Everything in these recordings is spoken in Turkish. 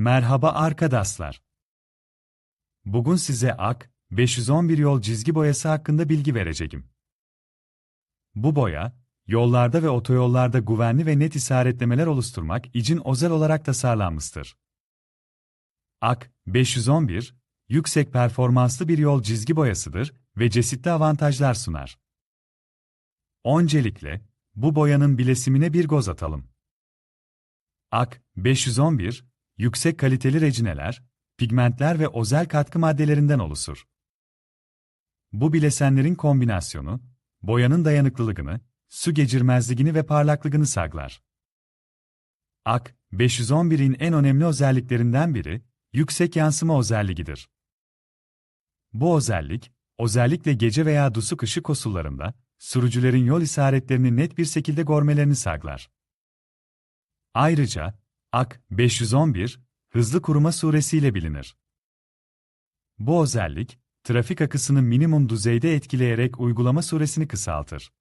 Merhaba arkadaşlar. Bugün size AK 511 yol çizgi boyası hakkında bilgi vereceğim. Bu boya, yollarda ve otoyollarda güvenli ve net işaretlemeler oluşturmak için özel olarak tasarlanmıştır. AK 511, yüksek performanslı bir yol çizgi boyasıdır ve çeşitli avantajlar sunar. Öncelikle, bu boyanın bilesimine bir göz atalım. AK 511, yüksek kaliteli rejineler, pigmentler ve özel katkı maddelerinden oluşur. Bu bilesenlerin kombinasyonu, boyanın dayanıklılığını, su geçirmezliğini ve parlaklığını sağlar. AK 511'in en önemli özelliklerinden biri, yüksek yansıma özelliğidir. Bu özellik, özellikle gece veya dusuk ışık koşullarında, sürücülerin yol işaretlerini net bir şekilde görmelerini sağlar. Ayrıca, AK 511, hızlı kuruma suresiyle bilinir. Bu özellik, trafik akısını minimum düzeyde etkileyerek uygulama süresini kısaltır.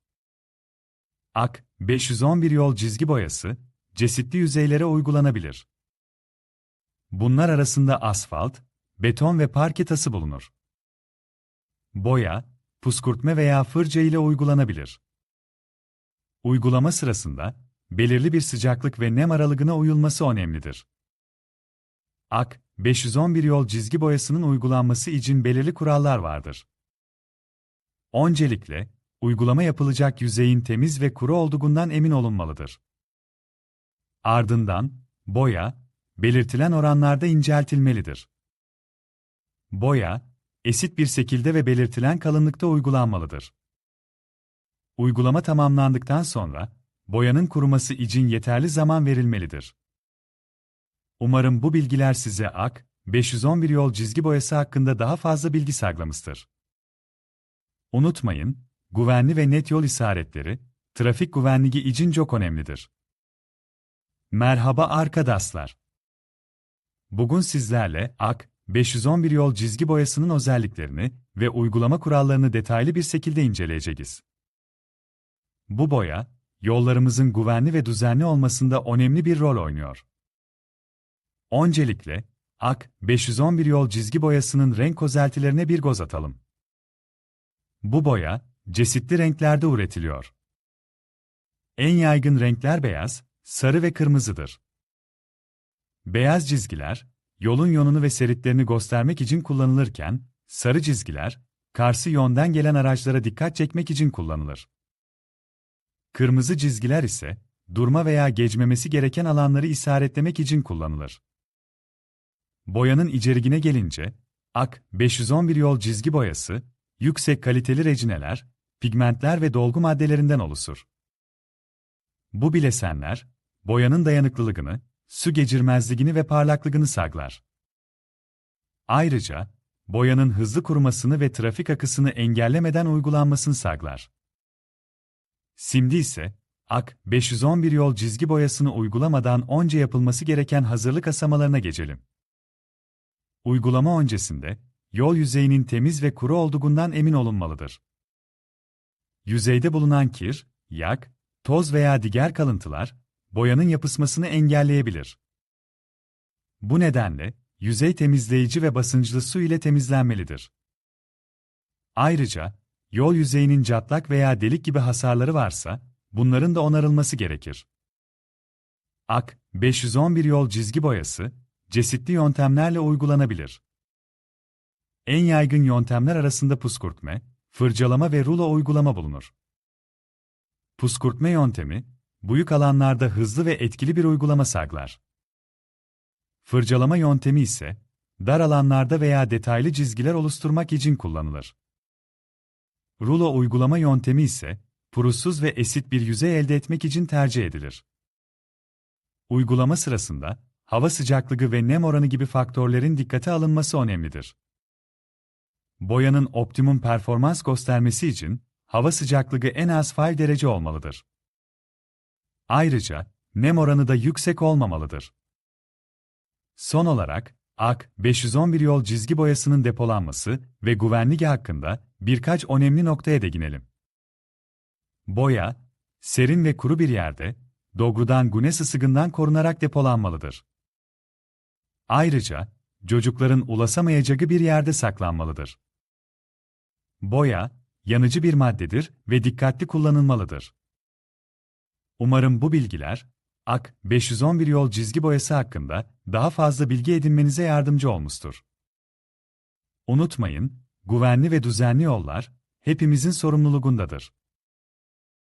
AK 511 yol çizgi boyası, çeşitli yüzeylere uygulanabilir. Bunlar arasında asfalt, beton ve parke tası bulunur. Boya, puskurtma veya fırça ile uygulanabilir. Uygulama sırasında, belirli bir sıcaklık ve nem aralığına uyulması önemlidir. AK, 511 yol çizgi boyasının uygulanması için belirli kurallar vardır. Öncelikle, uygulama yapılacak yüzeyin temiz ve kuru olduğundan emin olunmalıdır. Ardından, boya, belirtilen oranlarda inceltilmelidir. Boya, esit bir şekilde ve belirtilen kalınlıkta uygulanmalıdır. Uygulama tamamlandıktan sonra, boyanın kuruması için yeterli zaman verilmelidir. Umarım bu bilgiler size AK 511 yol çizgi boyası hakkında daha fazla bilgi sağlamıştır. Unutmayın, güvenli ve net yol işaretleri, trafik güvenliği için çok önemlidir. Merhaba arkadaşlar. Bugün sizlerle AK 511 yol çizgi boyasının özelliklerini ve uygulama kurallarını detaylı bir şekilde inceleyeceğiz. Bu boya, yollarımızın güvenli ve düzenli olmasında önemli bir rol oynuyor. Öncelikle, AK 511 yol çizgi boyasının renk özelliklerine bir göz atalım. Bu boya, çeşitli renklerde üretiliyor. En yaygın renkler beyaz, sarı ve kırmızıdır. Beyaz çizgiler, yolun yönünü ve seritlerini göstermek için kullanılırken, sarı çizgiler, karşı yönden gelen araçlara dikkat çekmek için kullanılır. Kırmızı çizgiler ise, durma veya geçmemesi gereken alanları işaretlemek için kullanılır. Boyanın içeriğine gelince, AK 511 yol çizgi boyası, yüksek kaliteli rejineler, pigmentler ve dolgu maddelerinden oluşur. Bu bilesenler, boyanın dayanıklılığını, su geçirmezliğini ve parlaklığını sağlar. Ayrıca, boyanın hızlı kurumasını ve trafik akısını engellemeden uygulanmasını sağlar. Şimdi ise, AK 511 yol çizgi boyasını uygulamadan önce yapılması gereken hazırlık aşamalarına geçelim. Uygulama öncesinde, yol yüzeyinin temiz ve kuru olduğundan emin olunmalıdır. Yüzeyde bulunan kir, yak, toz veya diğer kalıntılar, boyanın yapısmasını engelleyebilir. Bu nedenle, yüzey temizleyici ve basınçlı su ile temizlenmelidir. Ayrıca, yol yüzeyinin çatlak veya delik gibi hasarları varsa, bunların da onarılması gerekir. AK 511 yol çizgi boyası, çeşitli yöntemlerle uygulanabilir. En yaygın yöntemler arasında puskurtme, fırçalama ve rulo uygulama bulunur. Puskurtme yöntemi, büyük alanlarda hızlı ve etkili bir uygulama sağlar. Fırçalama yöntemi ise, dar alanlarda veya detaylı çizgiler oluşturmak için kullanılır. Rulo uygulama yöntemi ise, purusuz ve esit bir yüzey elde etmek için tercih edilir. Uygulama sırasında, hava sıcaklığı ve nem oranı gibi faktörlerin dikkate alınması önemlidir. Boyanın optimum performans göstermesi için, hava sıcaklığı en az 5 derece olmalıdır. Ayrıca, nem oranı da yüksek olmamalıdır. Son olarak, AK 511 yol çizgi boyasının depolanması ve güvenliği hakkında birkaç önemli noktaya değinelim. Boya, serin ve kuru bir yerde, doğrudan güneş ısıgından korunarak depolanmalıdır. Ayrıca, çocukların ulaşamayacağı bir yerde saklanmalıdır. Boya, yanıcı bir maddedir ve dikkatli kullanılmalıdır. Umarım bu bilgiler, AK 511 yol çizgi boyası hakkında daha fazla bilgi edinmenize yardımcı olmuştur. Unutmayın, güvenli ve düzenli yollar hepimizin sorumluluğundadır.